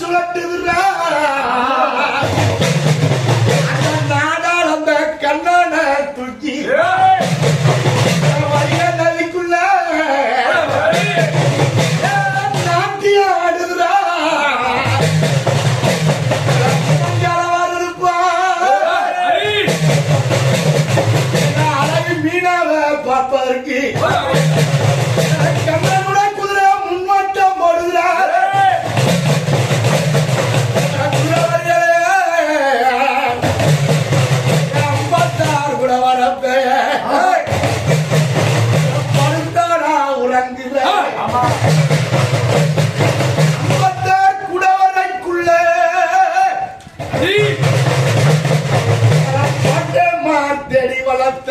சுழட்டுகிறார் வளர்த்த.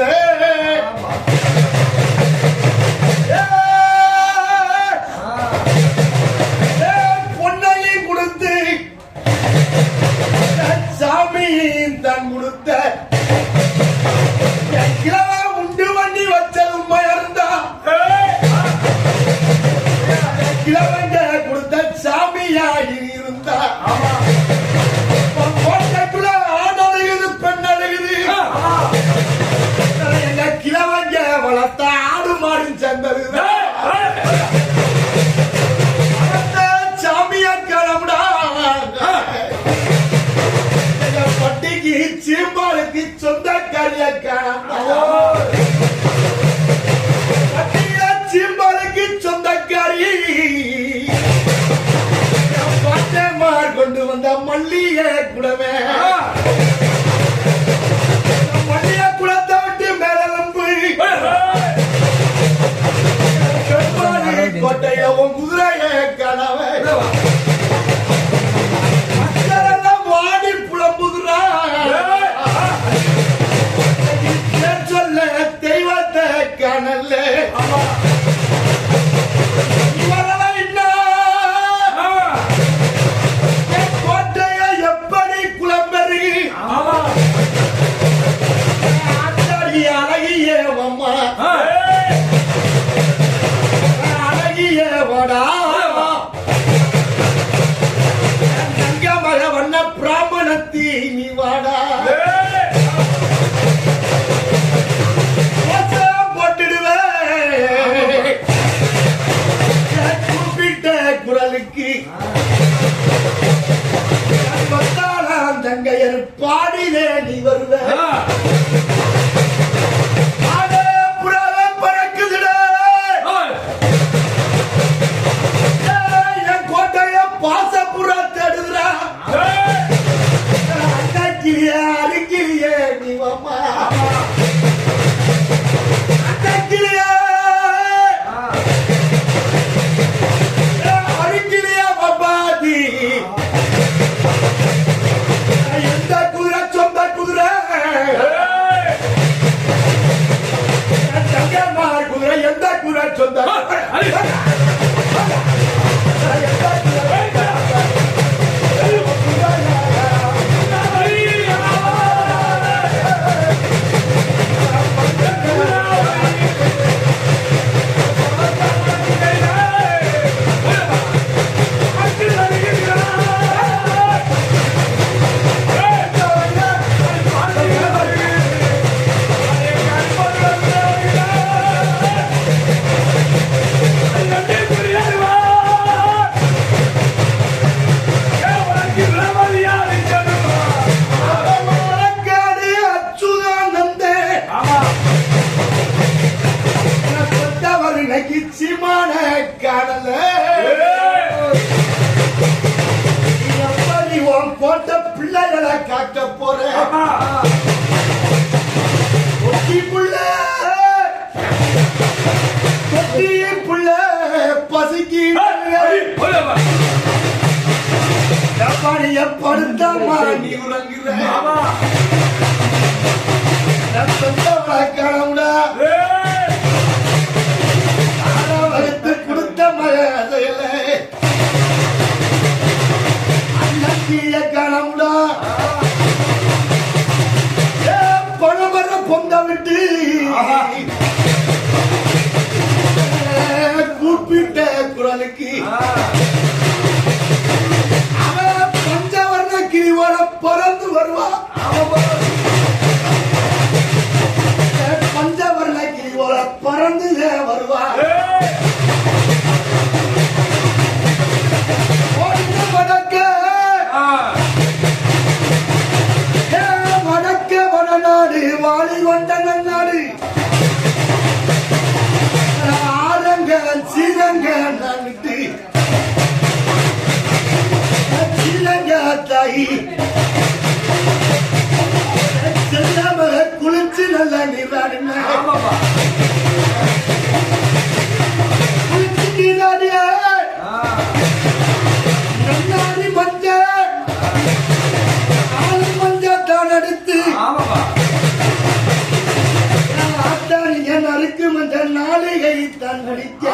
பொன்னையும் கொடுத்து சாமி தான் கொடுத்த சீம்பாலுக்கு சொந்தக்காரி. பாட்டமார் கொண்டு வந்த மல்லிகை குடவே மல்லிகை குடத்தை விட்டு மேல நம்பு பெருமாளி ஆத்தாடி அழகிய அம்மா. அழகிய வடா. தங்கமக வண்ண பிராமணத்தி நீ வாடா. குரலுக்கு. தங்கையர் பாடிலே நீ வருவ. பாசப்புறா தேடுதுடா அடக்கிறியே அடிக்கிறியே நீ அம்மா அடக்கிறியே அடிக்கிறியே பப்பாதி எந்த குதிரை சொந்த குதிரை? தங்கம்மார் குதிரை எந்த குதிரை சொந்த பிள்ளைகளை காட்ட போற ஒட்டி புள்ள ஒட்டி புள்ள பசிக்கு எப்பாடிய படுத்தாமா நீ உறங்குற. கொடுத்த மழையில அன்னக்கிய கணமுடா குறிப்பிட்ட குரலுக்கு. அவன் பஞ்சவர்ண கிரிவோட பிறந்து வருவான் பஞ்சவர்ண கிரிவோட பறந்து வருவான் வடக்க. வடநாடு வாழி வந்த நன்னாடு. சிலங்கானி சிலங்கா தாயி செல்லாம குளிச்சு நல்லா நீராடின குளிச்சு நீராடிய நன்னாடி மஞ்ச. ஆளு மஞ்ச தான் எடுத்து ஆத்தாரி என் அருக்கு நாளிகை தான் நடிக்க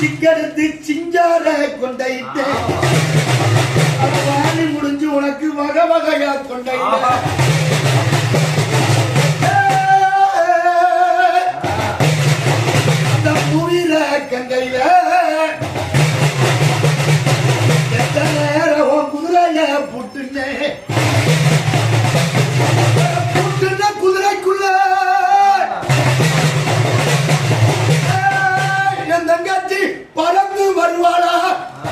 சிக்கெடுத்து சிங்கார கொண்டையிட்டேன் முடிஞ்சு உனக்கு வகை வகையா கொண்டையிட்டேன் పుట్టిండే